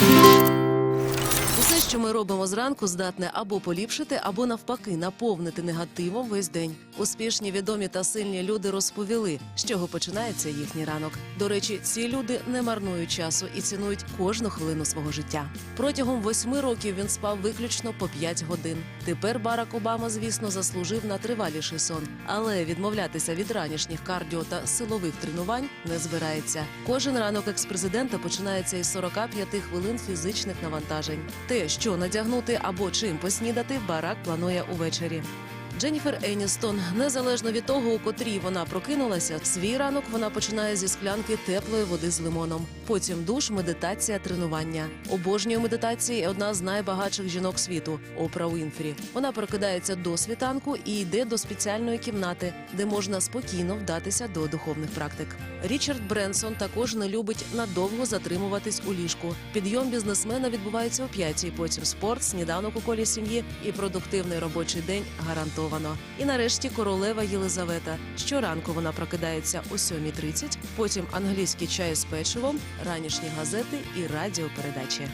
Thank you. Що ми робимо зранку, здатне або поліпшити, або навпаки наповнити негативом весь день. Успішні, відомі та сильні люди розповіли, з чого починається їхній ранок. До речі, ці люди не марнують часу і цінують кожну хвилину свого життя. Протягом восьми років він спав виключно по 5 годин. Тепер Барак Обама, звісно, заслужив на триваліший сон, але відмовлятися від ранішніх кардіо та силових тренувань не збирається. Кожен ранок експрезидента починається із 45 хвилин фізичних навантажень. Те, що надягнути або чим поснідати, Барак планує увечері. Дженніфер Еністон, незалежно від того, у котрій вона прокинулася, свій ранок вона починає зі склянки теплої води з лимоном. Потім душ, медитація, тренування. Обожнює медитації одна з найбагатших жінок світу Опра Уінфрі. Вона прокидається до світанку і йде до спеціальної кімнати, де можна спокійно вдатися до духовних практик. Річард Бренсон також не любить надовго затримуватись у ліжку. Підйом бізнесмена відбувається о п'ятій, потім спорт, сніданок у колі сім'ї і продуктивний робочий день гарантовано. І нарешті королева Єлизавета. Щоранку вона прокидається о 7.30, потім англійський чай з печивом, ранішні газети і радіопередачі.